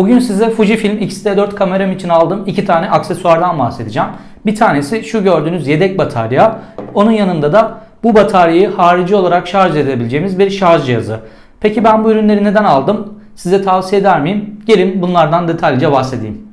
Bugün size Fujifilm X-T4 kameram için aldığım iki tane aksesuardan bahsedeceğim. Bir tanesi şu gördüğünüz yedek batarya. Onun yanında da bu bataryayı harici olarak şarj edebileceğimiz bir şarj cihazı. Peki ben bu ürünleri neden aldım? Size tavsiye eder miyim? Gelin bunlardan detaylıca bahsedeyim.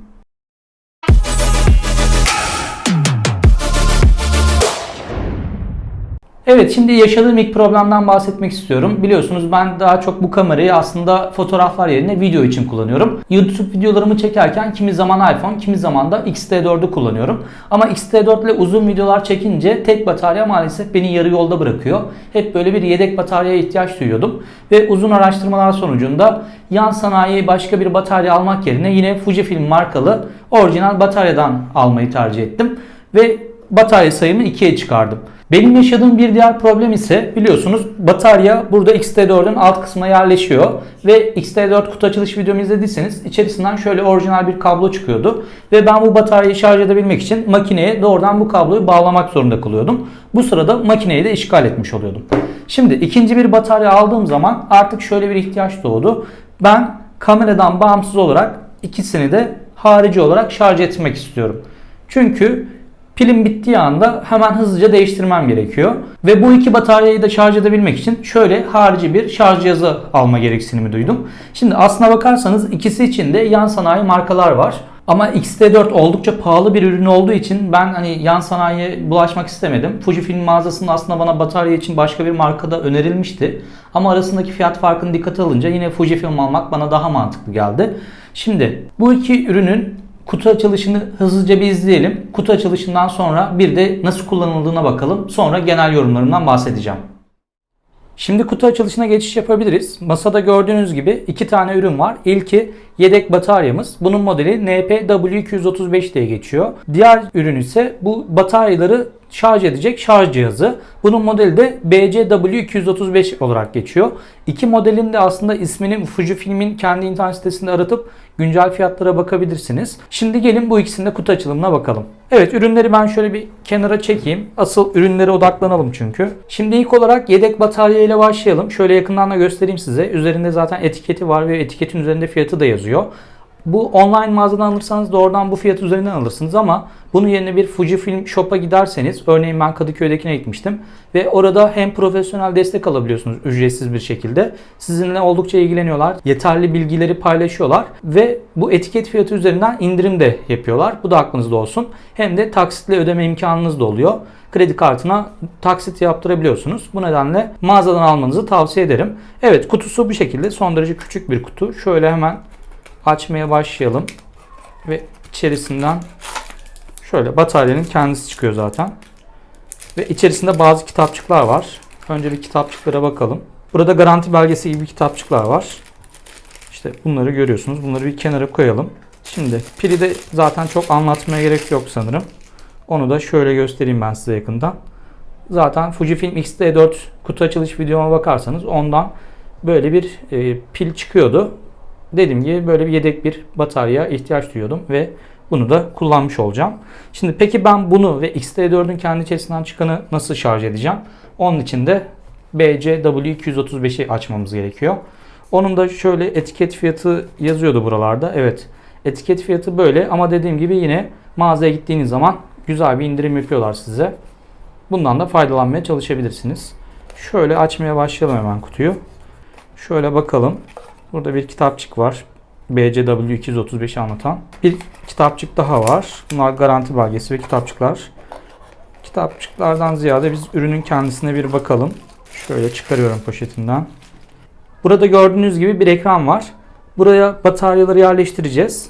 Evet şimdi yaşadığım ilk problemden bahsetmek istiyorum. Biliyorsunuz ben daha çok bu kamerayı aslında fotoğraflar yerine video için kullanıyorum. YouTube videolarımı çekerken kimi zaman iPhone kimi zaman da X-T4'ü kullanıyorum. Ama X-T4 ile uzun videolar çekince tek batarya maalesef beni yarı yolda bırakıyor. Hep böyle bir yedek bataryaya ihtiyaç duyuyordum. Ve uzun araştırmalar sonucunda yan sanayi başka bir batarya almak yerine yine Fujifilm markalı orijinal bataryadan almayı tercih ettim. Ve batarya sayımı 2'ye çıkardım. Benim yaşadığım bir diğer problem ise biliyorsunuz batarya burada X-T4'ün alt kısmına yerleşiyor ve X-T4 kutu açılış videomu izlediyseniz içerisinden şöyle orijinal bir kablo çıkıyordu ve ben bu bataryayı şarj edebilmek için makineye doğrudan bu kabloyu bağlamak zorunda kalıyordum. Bu sırada makineyi de işgal etmiş oluyordum. Şimdi ikinci bir batarya aldığım zaman artık şöyle bir ihtiyaç doğdu. Ben kameradan bağımsız olarak ikisini de harici olarak şarj etmek istiyorum. Çünkü Pilim bittiği anda hemen hızlıca değiştirmem gerekiyor. Ve bu iki bataryayı da şarj edebilmek için şöyle harici bir şarj cihazı alma gereksinimi duydum. Şimdi aslına bakarsanız ikisi için de yan sanayi markalar var. Ama X-T4 oldukça pahalı bir ürün olduğu için ben hani yan sanayiye bulaşmak istemedim. Fujifilm mağazasında aslında bana batarya için başka bir markada önerilmişti. Ama arasındaki fiyat farkını dikkate alınca yine Fujifilm almak bana daha mantıklı geldi. Şimdi bu iki ürünün kutu açılışını hızlıca bir izleyelim. Kutu açılışından sonra bir de nasıl kullanıldığına bakalım. Sonra genel yorumlarımdan bahsedeceğim. Şimdi kutu açılışına geçiş yapabiliriz. Masada gördüğünüz gibi iki tane ürün var. İlki yedek bataryamız. Bunun modeli NP-W235 diye geçiyor. Diğer ürün ise bu bataryaları şarj edecek şarj cihazı. Bunun modeli de BCW235 olarak geçiyor. İki modelin de aslında ismini Fujifilm'in kendi internet sitesinde aratıp güncel fiyatlara bakabilirsiniz. Şimdi gelin bu ikisinin de kutu açılımına bakalım. Evet ürünleri ben şöyle bir kenara çekeyim. Asıl ürünlere odaklanalım çünkü. Şimdi ilk olarak yedek batarya ile başlayalım. Şöyle yakından da göstereyim size. Üzerinde zaten etiketi var ve etiketin üzerinde fiyatı da yazıyor. Bu online mağazadan alırsanız doğrudan bu fiyat üzerinden alırsınız ama bunun yerine bir Fujifilm Shop'a giderseniz örneğin ben Kadıköy'dekine gitmiştim ve orada hem profesyonel destek alabiliyorsunuz ücretsiz bir şekilde. Sizinle oldukça ilgileniyorlar. Yeterli bilgileri paylaşıyorlar ve bu etiket fiyatı üzerinden indirim de yapıyorlar. Bu da aklınızda olsun. Hem de taksitle ödeme imkanınız da oluyor. Kredi kartına taksit yaptırabiliyorsunuz. Bu nedenle mağazadan almanızı tavsiye ederim. Evet kutusu bu şekilde son derece küçük bir kutu. Şöyle hemen açmaya başlayalım. Ve içerisinden şöyle bataryanın kendisi çıkıyor zaten. Ve içerisinde bazı kitapçıklar var. Önce bir kitapçıklara bakalım. Burada garanti belgesi gibi kitapçıklar var. İşte bunları görüyorsunuz. Bunları bir kenara koyalım. Şimdi pili de zaten çok anlatmaya gerek yok sanırım. Onu da şöyle göstereyim ben size yakından. Zaten Fujifilm X-T4 kutu açılış videoma bakarsanız ondan böyle bir e, pil çıkıyordu dediğim gibi böyle bir yedek bir batarya ihtiyaç duyuyordum ve bunu da kullanmış olacağım. Şimdi peki ben bunu ve X-T4'ün kendi içerisinden çıkanı nasıl şarj edeceğim? Onun için de BCW235'i açmamız gerekiyor. Onun da şöyle etiket fiyatı yazıyordu buralarda. Evet etiket fiyatı böyle ama dediğim gibi yine mağazaya gittiğiniz zaman güzel bir indirim yapıyorlar size. Bundan da faydalanmaya çalışabilirsiniz. Şöyle açmaya başlayalım hemen kutuyu. Şöyle bakalım. Burada bir kitapçık var. BCW 235 anlatan. Bir kitapçık daha var. Bunlar garanti belgesi ve kitapçıklar. Kitapçıklardan ziyade biz ürünün kendisine bir bakalım. Şöyle çıkarıyorum poşetinden. Burada gördüğünüz gibi bir ekran var. Buraya bataryaları yerleştireceğiz.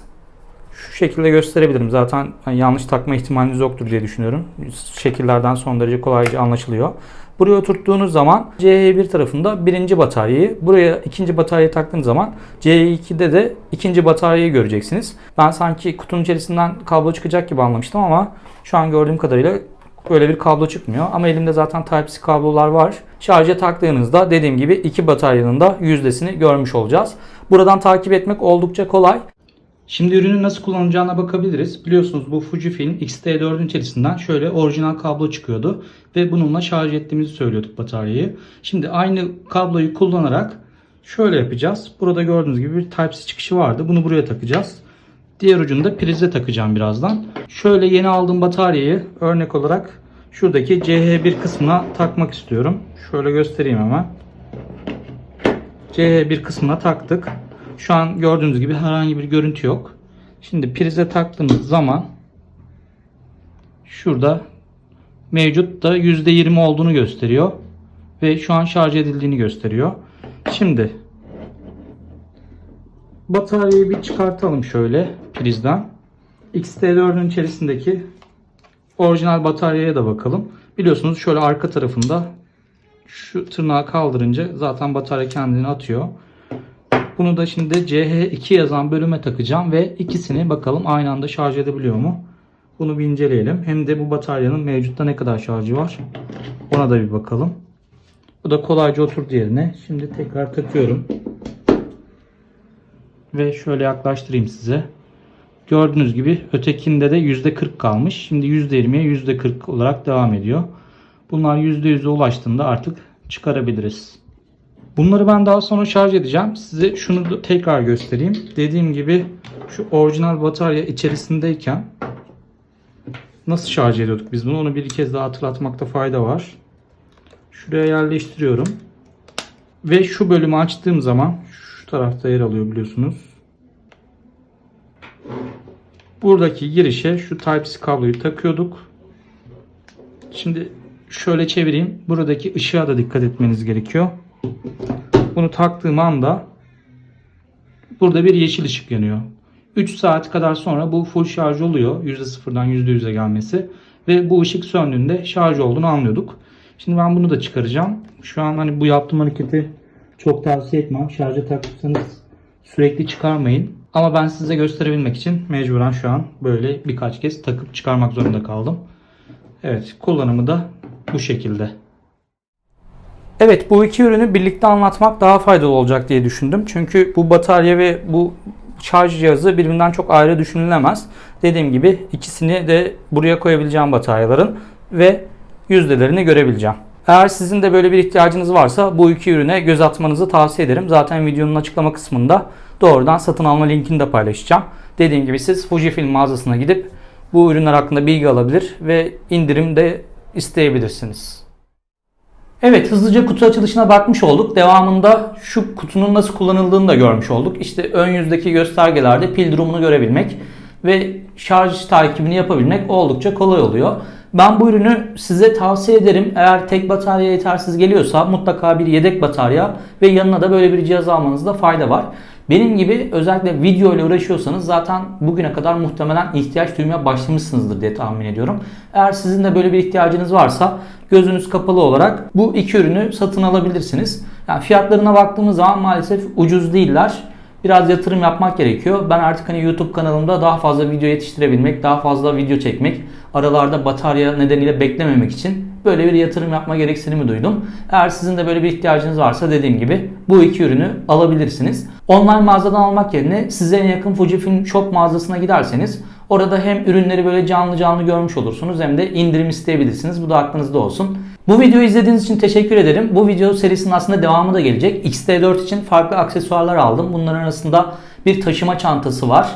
Şu şekilde gösterebilirim. Zaten yanlış takma ihtimaliniz yoktur diye düşünüyorum. Şekillerden son derece kolayca anlaşılıyor. Buraya oturttuğunuz zaman CH1 tarafında birinci bataryayı, buraya ikinci bataryayı taktığınız zaman CH2'de de ikinci bataryayı göreceksiniz. Ben sanki kutunun içerisinden kablo çıkacak gibi anlamıştım ama şu an gördüğüm kadarıyla böyle bir kablo çıkmıyor. Ama elimde zaten Type-C kablolar var. Şarja taktığınızda dediğim gibi iki bataryanın da yüzdesini görmüş olacağız. Buradan takip etmek oldukça kolay. Şimdi ürünün nasıl kullanılacağına bakabiliriz. Biliyorsunuz bu Fujifilm X-T4'ün içerisinden şöyle orijinal kablo çıkıyordu. Ve bununla şarj ettiğimizi söylüyorduk bataryayı. Şimdi aynı kabloyu kullanarak Şöyle yapacağız. Burada gördüğünüz gibi bir Type-C çıkışı vardı. Bunu buraya takacağız. Diğer ucunu da prize takacağım birazdan. Şöyle yeni aldığım bataryayı örnek olarak şuradaki CH1 kısmına takmak istiyorum. Şöyle göstereyim hemen. CH1 kısmına taktık. Şu an gördüğünüz gibi herhangi bir görüntü yok. Şimdi prize taktığımız zaman şurada mevcut da %20 olduğunu gösteriyor. Ve şu an şarj edildiğini gösteriyor. Şimdi bataryayı bir çıkartalım şöyle prizden. XT4'ün içerisindeki orijinal bataryaya da bakalım. Biliyorsunuz şöyle arka tarafında şu tırnağı kaldırınca zaten batarya kendini atıyor. Bunu da şimdi CH2 yazan bölüme takacağım ve ikisini bakalım aynı anda şarj edebiliyor mu? Bunu bir inceleyelim. Hem de bu bataryanın mevcutta ne kadar şarjı var? Ona da bir bakalım. Bu da kolayca oturdu yerine. Şimdi tekrar takıyorum. Ve şöyle yaklaştırayım size. Gördüğünüz gibi ötekinde de %40 kalmış. Şimdi %20'ye %40 olarak devam ediyor. Bunlar %100'e ulaştığında artık çıkarabiliriz. Bunları ben daha sonra şarj edeceğim. Size şunu da tekrar göstereyim. Dediğim gibi şu orijinal batarya içerisindeyken nasıl şarj ediyorduk biz bunu onu bir kez daha hatırlatmakta fayda var. Şuraya yerleştiriyorum. Ve şu bölümü açtığım zaman şu tarafta yer alıyor biliyorsunuz. Buradaki girişe şu Type-C kabloyu takıyorduk. Şimdi şöyle çevireyim. Buradaki ışığa da dikkat etmeniz gerekiyor. Bunu taktığım anda burada bir yeşil ışık yanıyor. 3 saat kadar sonra bu full şarj oluyor. %0'dan %100'e gelmesi. Ve bu ışık söndüğünde şarj olduğunu anlıyorduk. Şimdi ben bunu da çıkaracağım. Şu an hani bu yaptığım hareketi çok tavsiye etmem. Şarja takırsanız sürekli çıkarmayın. Ama ben size gösterebilmek için mecburen şu an böyle birkaç kez takıp çıkarmak zorunda kaldım. Evet kullanımı da bu şekilde. Evet bu iki ürünü birlikte anlatmak daha faydalı olacak diye düşündüm. Çünkü bu batarya ve bu şarj cihazı birbirinden çok ayrı düşünülemez. Dediğim gibi ikisini de buraya koyabileceğim bataryaların ve yüzdelerini görebileceğim. Eğer sizin de böyle bir ihtiyacınız varsa bu iki ürüne göz atmanızı tavsiye ederim. Zaten videonun açıklama kısmında doğrudan satın alma linkini de paylaşacağım. Dediğim gibi siz Fujifilm mağazasına gidip bu ürünler hakkında bilgi alabilir ve indirim de isteyebilirsiniz. Evet hızlıca kutu açılışına bakmış olduk. Devamında şu kutunun nasıl kullanıldığını da görmüş olduk. İşte ön yüzdeki göstergelerde pil durumunu görebilmek ve şarj takibini yapabilmek oldukça kolay oluyor. Ben bu ürünü size tavsiye ederim. Eğer tek batarya yetersiz geliyorsa mutlaka bir yedek batarya ve yanına da böyle bir cihaz almanızda fayda var. Benim gibi özellikle video ile uğraşıyorsanız zaten bugüne kadar muhtemelen ihtiyaç duymaya başlamışsınızdır diye tahmin ediyorum. Eğer sizin de böyle bir ihtiyacınız varsa gözünüz kapalı olarak bu iki ürünü satın alabilirsiniz. Yani fiyatlarına baktığımız zaman maalesef ucuz değiller. Biraz yatırım yapmak gerekiyor. Ben artık hani YouTube kanalımda daha fazla video yetiştirebilmek, daha fazla video çekmek, aralarda batarya nedeniyle beklememek için böyle bir yatırım yapma gereksinimi duydum. Eğer sizin de böyle bir ihtiyacınız varsa dediğim gibi bu iki ürünü alabilirsiniz. Online mağazadan almak yerine size en yakın Fujifilm Shop mağazasına giderseniz orada hem ürünleri böyle canlı canlı görmüş olursunuz hem de indirim isteyebilirsiniz. Bu da aklınızda olsun. Bu videoyu izlediğiniz için teşekkür ederim. Bu video serisinin aslında devamı da gelecek. XT4 için farklı aksesuarlar aldım. Bunların arasında bir taşıma çantası var.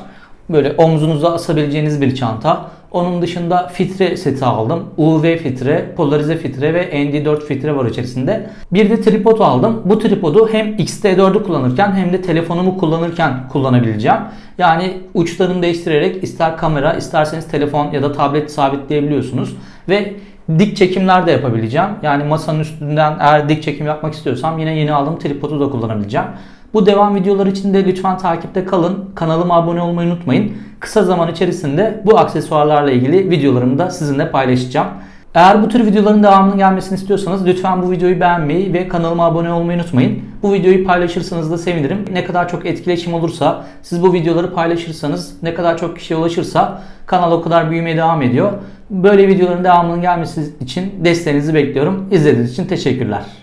Böyle omzunuza asabileceğiniz bir çanta. Onun dışında filtre seti aldım. UV filtre, polarize filtre ve ND4 filtre var içerisinde. Bir de tripod aldım. Bu tripodu hem X-T4'ü kullanırken hem de telefonumu kullanırken kullanabileceğim. Yani uçlarını değiştirerek ister kamera isterseniz telefon ya da tablet sabitleyebiliyorsunuz. Ve dik çekimler de yapabileceğim. Yani masanın üstünden eğer dik çekim yapmak istiyorsam yine yeni aldığım tripodu da kullanabileceğim. Bu devam videoları için de lütfen takipte kalın. Kanalıma abone olmayı unutmayın. Kısa zaman içerisinde bu aksesuarlarla ilgili videolarımı da sizinle paylaşacağım. Eğer bu tür videoların devamının gelmesini istiyorsanız lütfen bu videoyu beğenmeyi ve kanalıma abone olmayı unutmayın. Bu videoyu paylaşırsanız da sevinirim. Ne kadar çok etkileşim olursa, siz bu videoları paylaşırsanız, ne kadar çok kişiye ulaşırsa kanal o kadar büyümeye devam ediyor. Böyle videoların devamının gelmesi için desteğinizi bekliyorum. İzlediğiniz için teşekkürler.